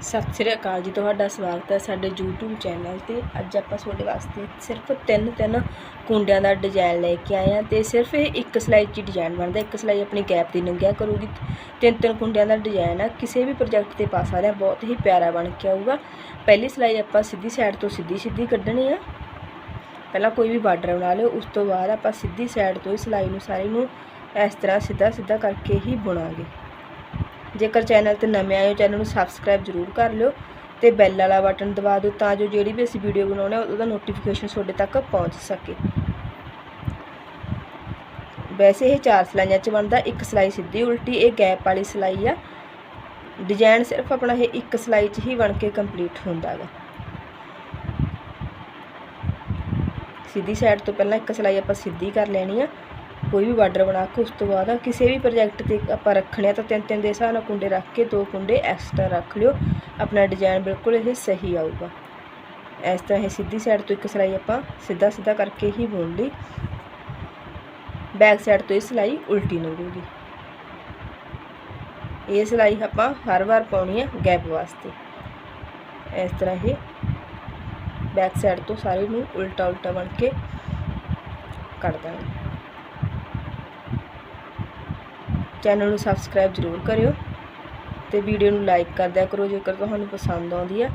ਸਤਿ ਸ੍ਰੀ ਅਕਾਲ ਜੀ, ਤੁਹਾਡਾ ਸਵਾਗਤ ਹੈ ਸਾਡੇ YouTube ਚੈਨਲ ਤੇ। ਅੱਜ ਆਪਾਂ ਤੁਹਾਡੇ ਵਾਸਤੇ ਸਿਰਫ ਤਿੰਨ ਤਿੰਨ ਕੁੰਡਿਆਂ ਦਾ ਡਿਜ਼ਾਈਨ ਲੈ ਕੇ ਆਏ ਹਾਂ ਤੇ ਸਿਰਫ ਇਹ ਇੱਕ ਸਲਾਈ 'ਚ ਡਿਜ਼ਾਈਨ ਬਣਦਾ। ਇੱਕ ਸਲਾਈ ਆਪਣੀ ਗੈਪ ਦੀ ਨੰਗਿਆ ਕਰੂਗੀ। ਤਿੰਨ ਤਿੰਨ ਕੁੰਡਿਆਂ ਦਾ ਡਿਜ਼ਾਈਨ ਆ। ਕਿਸੇ ਵੀ ਪ੍ਰੋਜੈਕਟ ਤੇ ਪਾ ਸਕਦੇ ਆ ਬਹੁਤ ਹੀ ਪਿਆਰਾ ਬਣ ਕੇ ਆਊਗਾ। ਪਹਿਲੀ ਸਲਾਈ ਆਪਾਂ ਸਿੱਧੀ ਸਾਈਡ ਤੋਂ ਸਿੱਧੀ ਸਿੱਧੀ ਕੱਢਣੀ ਆ। ਪਹਿਲਾਂ ਕੋਈ ਵੀ ਬਾਰਡਰ ਬਣਾ ਲਿਓ, ਉਸ ਤੋਂ ਬਾਅਦ ਆਪਾਂ ਸਿੱਧੀ ਸਾਈਡ ਤੋਂ ਹੀ ਸਲਾਈ ਨੂੰ ਸਾਰੀ ਨੂੰ ਇਸ ਤਰ੍ਹਾਂ ਸਿੱਧਾ ਸਿੱਧਾ ਕਰਕੇ ਹੀ ਬੁਣਾਂਗੇ। ਜੇਕਰ ਚੈਨਲ ਤੇ ਨਵੇਂ ਆਏ ਹੋ, ਚੈਨਲ ਨੂੰ ਸਬਸਕ੍ਰਾਈਬ ਜ਼ਰੂਰ ਕਰ ਲਿਓ ਤੇ ਬੈਲ ਵਾਲਾ ਬਟਨ ਦਬਾ ਦਿਓ ਤਾਂ ਜੋ ਜਿਹੜੀ ਵੀ ਅਸੀਂ ਵੀਡੀਓ ਬਣਾਉਣੇ ਉਹਦਾ ਨੋਟੀਫਿਕੇਸ਼ਨ ਤੁਹਾਡੇ ਤੱਕ ਪਹੁੰਚ ਸਕੇ। ਵੈਸੇ ਇਹ ਚਾਰ ਸਲਾਈਆਂ 'ਚ ਬਣਦਾ, ਇੱਕ ਸਲਾਈ ਸਿੱਧੀ ਉਲਟੀ, ਇਹ ਗੈਪ ਵਾਲੀ ਸਲਾਈ ਆ। ਡਿਜ਼ਾਈਨ ਸਿਰਫ ਆਪਣਾ ਇਹ ਇੱਕ ਸਲਾਈ 'ਚ ਹੀ ਬਣ ਕੇ ਕੰਪਲੀਟ ਹੁੰਦਾ ਹੈਗਾ ਸਿੱਧੀ ਸਾਈਡ ਤੋਂ ਪਹਿਲਾਂ ਇੱਕ ਸਲਾਈ ਆਪਾਂ ਸਿੱਧੀ ਕਰ ਲੈਣੀ ਆ। ਕੋਈ ਵੀ ਬਾਰਡਰ ਬਣਾ ਕੇ ਉਸ ਤੋਂ ਬਾਅਦ ਕਿਸੇ ਵੀ ਪ੍ਰੋਜੈਕਟ ਤੇ ਆਪਾਂ ਰੱਖਣੇ ਆ ਤਾਂ ਤਿੰਨ ਤਿੰਨ ਦੇ ਹਿਸਾਬ ਨਾਲ ਕੁੰਡੇ ਰੱਖ ਕੇ ਦੋ ਕੁੰਡੇ ਐਕਸਟਰਾ ਰੱਖ ਲਿਓ ਆਪਣਾ ਡਿਜ਼ਾਈਨ ਬਿਲਕੁਲ ਇਹ ਸਹੀ ਆਊਗਾ ਇਸ ਤਰ੍ਹਾਂ ਇਹ ਸਿੱਧੀ ਸਾਈਡ ਤੋਂ ਇੱਕ ਸਲਾਈ ਆਪਾਂ ਸਿੱਧਾ ਸਿੱਧਾ ਕਰਕੇ ਹੀ ਬੁਣ ਲਈ ਬੈਕ ਸਾਈਡ ਤੋਂ ਇਹ ਸਲਾਈ ਉਲਟੀ ਲੰਘੂਗੀ ਇਹ ਸਲਾਈ ਆਪਾਂ ਹਰ ਵਾਰ ਪਾਉਣੀ ਹੈ ਗੈਪ ਵਾਸਤੇ ਇਸ ਤਰ੍ਹਾਂ ਇਹ ਬੈਕ ਸਾਈਡ ਤੋਂ ਸਾਰੇ ਨੂੰ ਉਲਟਾ ਉਲਟਾ ਬਣ ਕੇ ਕੱਢ ਦਾਂਗੇ ਚੈਨਲ ਨੂੰ ਸਬਸਕ੍ਰਾਈਬ ਜ਼ਰੂਰ ਕਰਿਓ ਤੇ ਵੀਡੀਓ ਨੂੰ ਲਾਈਕ ਕਰਦਿਆ ਕਰੋ ਜੇਕਰ ਤੁਹਾਨੂੰ ਪਸੰਦ ਆਉਂਦੀ ਹੈ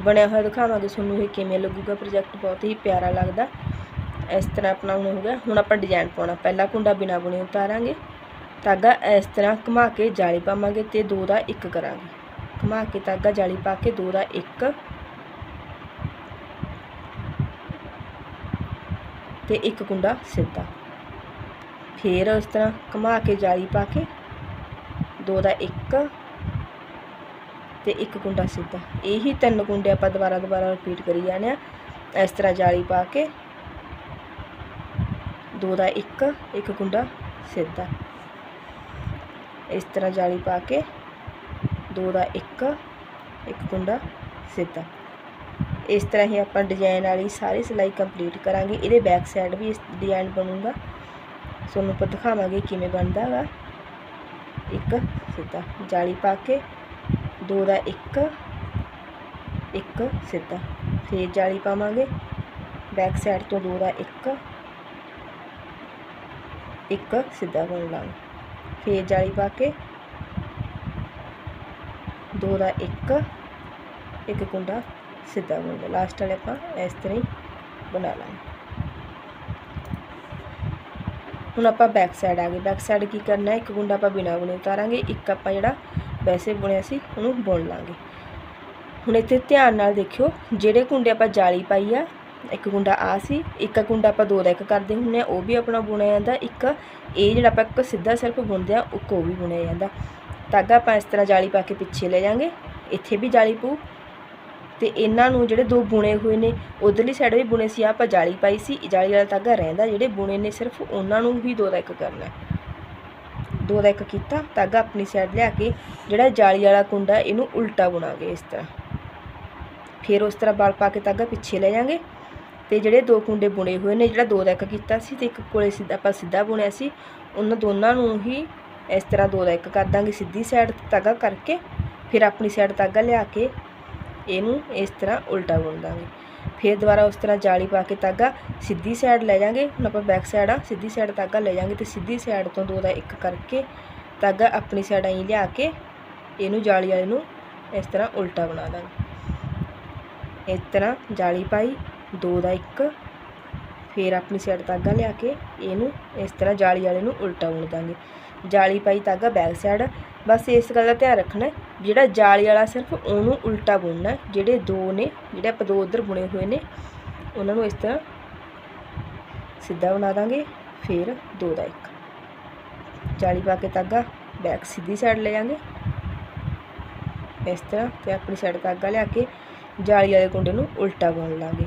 ਬਣਿਆ ਹੋਇਆ ਦਿਖਾਵਾਂਗੇ ਤੁਹਾਨੂੰ ਇਹ ਕਿਵੇਂ ਲੱਗੂਗਾ। ਪ੍ਰੋਜੈਕਟ ਬਹੁਤ ਹੀ ਪਿਆਰਾ ਲੱਗਦਾ। ਇਸ ਤਰ੍ਹਾਂ ਆਪਣਾ ਹੁਣ ਹੋ ਗਿਆ। ਹੁਣ ਆਪਾਂ ਡਿਜ਼ਾਈਨ ਪਾਉਣਾ। ਪਹਿਲਾ ਕੁੰਡਾ ਬਿਨਾ ਬੁਣੇ ਉਤਾਰਾਂਗੇ। ਧਾਗਾ ਇਸ ਤਰ੍ਹਾਂ ਘੁਮਾ ਕੇ ਜਾਲੀ ਪਾਵਾਂਗੇ ਤੇ ਦੋ ਦਾ ਇੱਕ ਕਰਾਂਗੇ। ਘੁਮਾ ਕੇ ਧਾਗਾ ਜਾਲੀ ਪਾ ਕੇ ਦੋ ਦਾ ਇੱਕ। ਤੇ ਇੱਕ ਕੁੰਡਾ ਸਿੱਧਾ। ਫੇਰ ਉਸ ਤਰ੍ਹਾਂ ਘੁਮਾ ਕੇ ਜਾਲੀ ਪਾ ਕੇ ਦੋ ਦਾ ਇੱਕ ਤੇ ਇੱਕ ਕੁੰਡਾ ਸਿੱਧਾ। ਇਹੀ ਤਿੰਨ ਕੁੰਡੇ ਆਪਾਂ ਦੁਬਾਰਾ ਦੁਬਾਰਾ ਰਿਪੀਟ ਕਰੀ ਜਾਣੇ ਆ। ਇਸ ਤਰ੍ਹਾਂ ਜਾਲੀ ਪਾ ਕੇ ਦੋ ਦਾ ਇੱਕ ਇੱਕ ਕੁੰਡਾ ਸਿੱਧਾ। ਇਸ ਤਰ੍ਹਾਂ ਜਾਲੀ ਪਾ ਕੇ ਦੋ ਦਾ ਇੱਕ ਇੱਕ ਕੁੰਡਾ ਸਿੱਧਾ। ਇਸ ਤਰ੍ਹਾਂ ਹੀ ਆਪਾਂ ਡਿਜ਼ਾਈਨ ਵਾਲੀ ਸਾਰੀ ਸਿਲਾਈ ਕੰਪਲੀਟ ਕਰਾਂਗੇ। ਇਹਦੇ ਬੈਕ ਸਾਈਡ ਵੀ ਇਸ ਡਿਜ਼ਾਈਨ ਬਣੂਗਾ। ਤੁਹਾਨੂੰ ਆਪਾਂ ਦਿਖਾਵਾਂਗੇ ਕਿਵੇਂ ਬਣਦਾ ਵਾ। ਇੱਕ ਸਿੱਧਾ, ਜਾਲੀ ਪਾ ਕੇ ਦੋ ਦਾ ਇੱਕ ਇੱਕ ਸਿੱਧਾ। ਫੇਰ ਜਾਲੀ ਪਾਵਾਂਗੇ। ਬੈਕ ਸਾਈਡ ਤੋਂ ਦੋ ਦਾ ਇੱਕ ਇੱਕ ਸਿੱਧਾ ਬਣ ਲਾਂਗੇ ਫੇਰ ਜਾਲੀ ਪਾ ਕੇ। ਦੋ ਦਾ ਇੱਕ। ਇੱਕ ਕੁੰਡਾ ਸਿੱਧਾ ਬੁਣ ਲਾ ਲਾਸਟ ਵਾਲੇ ਆਪਾਂ ਇਸ ਤਰ੍ਹਾਂ ਹੀ ਬਣਾ ਲਾਂਗੇ। ਹੁਣ ਆਪਾਂ ਬੈਕ ਸਾਈਡ ਆ ਗਏ। ਬੈਕ ਸਾਈਡ ਕੀ ਕਰਨਾ ਹੈ? ਇੱਕ ਕੁੰਡਾ ਆਪਾਂ ਬਿਨਾ ਬੁਣੇ ਉਤਾਰਾਂਗੇ। ਇੱਕ ਆਪਾਂ ਜਿਹੜਾ ਵੈਸੇ ਬੁਣਿਆ ਸੀ, ਉਹਨੂੰ ਬੁਣ ਲਾਂਗੇ। ਹੁਣ ਇੱਥੇ ਧਿਆਨ ਨਾਲ ਦੇਖਿਓ, ਜਿਹੜੇ ਕੁੰਡੇ ਆਪਾਂ ਜਾਲੀ ਪਾਈ ਆ ਇੱਕ ਕੁੰਡਾ ਆ ਸੀ, ਇੱਕ ਕੁੰਡਾ ਆਪਾਂ ਦੋ ਦਾ ਇੱਕ ਕਰਦੇ ਹੁੰਨੇ ਆ, ਉਹ ਵੀ ਆਪਣਾ ਬੁਣਿਆ ਜਾਂਦਾ, ਇੱਕ ਇਹ ਜਿਹੜਾ ਆਪਾਂ ਇੱਕ ਸਿੱਧਾ ਸਿਰਫ ਬੁਣਦੇ ਆ ਉਹ ਵੀ ਬੁਣਿਆ ਜਾਂਦਾ। ਧਾਗਾ ਆਪਾਂ ਇਸ ਤਰ੍ਹਾਂ ਜਾਲੀ ਪਾ ਕੇ ਪਿੱਛੇ ਲੈ ਜਾਾਂਗੇ, ਇੱਥੇ ਵੀ ਜਾਲੀ ਪਊ। ਤੇ ਇਹਨਾਂ ਨੂੰ ਜਿਹੜੇ ਦੋ ਬੁਣੇ ਹੋਏ ਨੇ, ਉਧਰਲੀ ਸਾਈਡ ਵੀ ਬੁਣੇ ਸੀ ਆਪਾਂ ਜਾਲੀ ਪਾਈ ਸੀ, ਜਾਲੀ ਵਾਲਾ ਧਾਗਾ ਰਹਿੰਦਾ, ਜਿਹੜੇ ਬੁਣੇ ਨੇ ਸਿਰਫ ਉਹਨਾਂ ਨੂੰ ਹੀ ਦੋ ਦਾ ਇੱਕ ਕਰਨਾ। ਦੋ ਦਾ ਇੱਕ ਕੀਤਾ ਧਾਗਾ ਆਪਣੀ ਸਾਈਡ ਲਿਆ ਕੇ ਜਿਹੜਾ ਜਾਲੀ ਵਾਲਾ ਕੁੰਡਾ, ਇਹਨੂੰ ਉਲਟਾ ਬੁਣਾਂਗੇ ਇਸ ਤਰ੍ਹਾਂ। ਫਿਰ ਉਸ ਤਰ੍ਹਾਂ ਬਲ ਪਾ ਕੇ ਧਾਗਾ ਪਿੱਛੇ ਲੈ ਜਾਾਂਗੇ। ਤੇ ਜਿਹੜੇ ਦੋ ਕੁੰਡੇ ਬੁਣੇ ਹੋਏ ਨੇ, ਜਿਹੜਾ ਦੋ ਦਾ ਇੱਕ ਕੀਤਾ ਸੀ ਤੇ ਇੱਕ ਕੋਲੇ ਸਿੱਧਾ, ਆਪਾਂ ਸਿੱਧਾ ਬੁਣਿਆ ਸੀ, ਉਹਨਾਂ ਦੋਨਾਂ ਨੂੰ ਹੀ ਇਸ ਤਰ੍ਹਾਂ ਦੋ ਦਾ ਇੱਕ ਕਰ ਦਾਂਗੇ, ਸਿੱਧੀ ਸਾਈਡ ਤਾਗਾ ਕਰਕੇ, ਫਿਰ ਆਪਣੀ ਸਾਈਡ ਧਾਗਾ ਲਿਆ ਕੇ ਇਹਨੂੰ ਇਸ ਤਰ੍ਹਾਂ ਉਲਟਾ ਬੁਣ ਦਾਂਗੇ। ਫਿਰ ਦੁਬਾਰਾ ਉਸ ਤਰ੍ਹਾਂ ਜਾਲੀ ਪਾ ਕੇ ਧਾਗਾ ਸਿੱਧੀ ਸਾਈਡ ਲੈ ਜਾਾਂਗੇ, ਹੁਣ ਆਪਾਂ ਬੈਕ ਸਾਈਡ ਆ, ਸਿੱਧੀ ਸਾਈਡ ਧਾਗਾ ਲੈ ਜਾਾਂਗੇ ਤੇ ਸਿੱਧੀ ਸਾਈਡ ਤੋਂ ਦੋ ਦਾ ਇੱਕ ਕਰਕੇ ਧਾਗਾ ਆਪਣੀ ਸਾਈਡ ਆਈ ਲਿਆ ਕੇ ਇਹਨੂੰ ਜਾਲੀ ਵਾਲੇ ਨੂੰ ਇਸ ਤਰ੍ਹਾਂ ਉਲਟਾ ਬਣਾ ਦਾਂਗੇ। ਇਸ ਤਰ੍ਹਾਂ ਜਾਲੀ ਪਾਈ ਦੋ ਦਾ ਇੱਕ। ਫਿਰ ਆਪਣੀ ਸਾਈਡ ਧਾਗਾ ਲਿਆ ਕੇ ਇਹਨੂੰ ਇਸ ਤਰ੍ਹਾਂ ਜਾਲੀ ਵਾਲੇ ਨੂੰ ਉਲਟਾ ਬੁਣ ਦਾਂਗੇ। ਜਾਲੀ ਪਾਈ ਧਾਗਾ ਬੈਕ ਸਾਈਡ ਬਸ ਇਸ ਗੱਲ ਦਾ ਧਿਆਨ ਰੱਖਣਾ ਜਿਹੜਾ ਜਾਲੀ ਵਾਲਾ ਸਿਰਫ ਉਹਨੂੰ ਉਲਟਾ ਬੁਣਨਾ ਜਿਹੜੇ ਦੋ ਨੇ, ਜਿਹੜੇ ਆਪਾਂ ਦੋ ਉਧਰ ਬੁਣੇ ਹੋਏ ਨੇ, ਉਹਨਾਂ ਨੂੰ ਇਸ ਤਰ੍ਹਾਂ ਸਿੱਧਾ ਬਣਾ ਦਾਂਗੇ, ਫਿਰ ਦੋ ਦਾ ਇੱਕ। ਜਾਲੀ ਪਾ ਕੇ ਧਾਗਾ ਬੈਕ ਸਿੱਧੀ ਸਾਈਡ ਲੈ ਜਾਾਂਗੇ ਇਸ ਤਰ੍ਹਾਂ ਤੇ ਆਪਣੀ ਸਾਈਡ ਧਾਗਾ ਲਿਆ ਕੇ ਜਾਲੀ ਵਾਲੇ ਕੁੰਡੇ ਨੂੰ ਉਲਟਾ ਬੁਣ ਲਾਂਗੇ।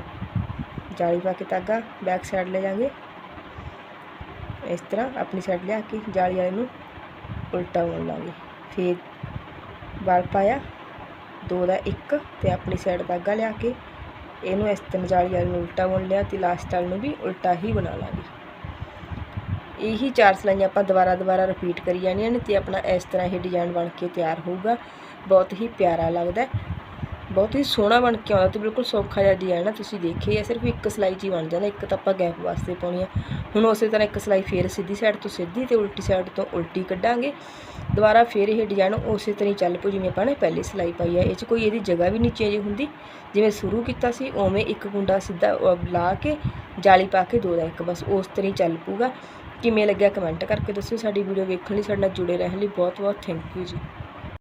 ਜਾਲੀ ਪਾ ਕੇ ਧਾਗਾ ਬੈਕ ਸਾਈਡ ਲੈ ਜਾਾਂਗੇ ਇਸ ਤਰ੍ਹਾਂ ਆਪਣੀ ਸਾਈਡ ਲਿਆ ਕੇ ਜਾਲੀ ਵਾਲੇ ਨੂੰ ਉਲਟਾ ਬੁਣ ਲਾਂਗੇ। ਫਿਰ ਬਲ ਪਾਇਆ, ਦੋ ਦਾ ਇੱਕ ਤੇ ਆਪਣੀ ਸਾਈਡ ਧਾਗਾ ਲਿਆ ਕੇ ਇਹਨੂੰ ਇਸ ਤਰ੍ਹਾਂ ਜਾਲੀ ਵਾਲੇ ਨੂੰ ਉਲਟਾ ਬੁਣ ਲਿਆ ਤੇ ਲਾਸਟ ਵਾਲੇ ਨੂੰ ਵੀ ਉਲਟਾ ਹੀ ਬਣਾ ਲਾਂਗੇ। ਇਹੀ ਚਾਰ ਸਲਾਈਆਂ ਆਪਾਂ ਦੁਬਾਰਾ ਦੁਬਾਰਾ ਰਿਪੀਟ ਕਰੀ ਜਾਣੀਆਂ ਨੇ ਤੇ ਆਪਣਾ ਇਸ ਤਰ੍ਹਾਂ ਇਹ ਡਿਜ਼ਾਈਨ ਬਣ ਕੇ ਤਿਆਰ ਹੋਊਗਾ। ਬਹੁਤ ਹੀ ਪਿਆਰਾ ਲੱਗਦਾ ਬਹੁਤ ਹੀ ਸੋਹਣਾ ਬਣ ਕੇ ਆਉਂਦਾ ਤੇ ਬਿਲਕੁਲ ਸੌਖਾ ਜਿਹਾ ਡਿਜ਼ਾਈਨ ਆ ਤੁਸੀਂ ਦੇਖਿਆ ਸਿਰਫ ਇੱਕ ਸਲਾਈ 'ਚ ਹੀ ਬਣ ਜਾਂਦਾ, ਇੱਕ ਤਾਂ ਆਪਾਂ ਗੈਪ ਵਾਸਤੇ ਪਾਉਣੀ ਆ। ਹੁਣ ਉਸੇ ਤਰ੍ਹਾਂ ਇੱਕ ਸਲਾਈ ਫੇਰ ਸਿੱਧੀ ਸਾਈਡ ਤੋਂ ਸਿੱਧੀ ਤੇ ਉਲਟੀ ਸਾਈਡ ਤੋਂ ਉਲਟੀ ਕੱਢਾਂਗੇ। ਦੁਬਾਰਾ ਫੇਰ ਇਹ ਡਿਜ਼ਾਈਨ ਉਸੇ ਤਰ੍ਹਾਂ ਹੀ ਚੱਲ ਪਊ, ਜਿਵੇਂ ਆਪਾਂ ਨੇ ਪਹਿਲੀ ਸਲਾਈ ਪਾਈ ਆ। ਇਹ 'ਚ ਕੋਈ ਇਹਦੀ ਜਗ੍ਹਾ ਵੀ ਨਹੀਂ ਚੇਂਜ ਹੁੰਦੀ। ਜਿਵੇਂ ਸ਼ੁਰੂ ਕੀਤਾ ਸੀ, ਉਵੇਂ ਇੱਕ ਗੁੰਡਾ ਸਿੱਧਾ ਲਾ ਕੇ ਜਾਲੀ ਪਾ ਕੇ ਦੋ ਦਾ ਇੱਕ, ਬਸ ਉਸ ਤਰ੍ਹਾਂ ਹੀ ਚੱਲ ਪਊਗਾ। ਕਿਵੇਂ ਲੱਗਿਆ ਕਮੈਂਟ ਕਰਕੇ ਦੱਸਿਓ, ਸਾਡੀ ਵੀਡੀਓ ਵੇਖਣ ਲਈ, ਸਾਡੇ ਨਾਲ ਜੁੜੇ ਰਹਿਣ ਲਈ ਬਹੁਤ ਬਹੁਤ ਥੈਂਕ ਯੂ ਜੀ।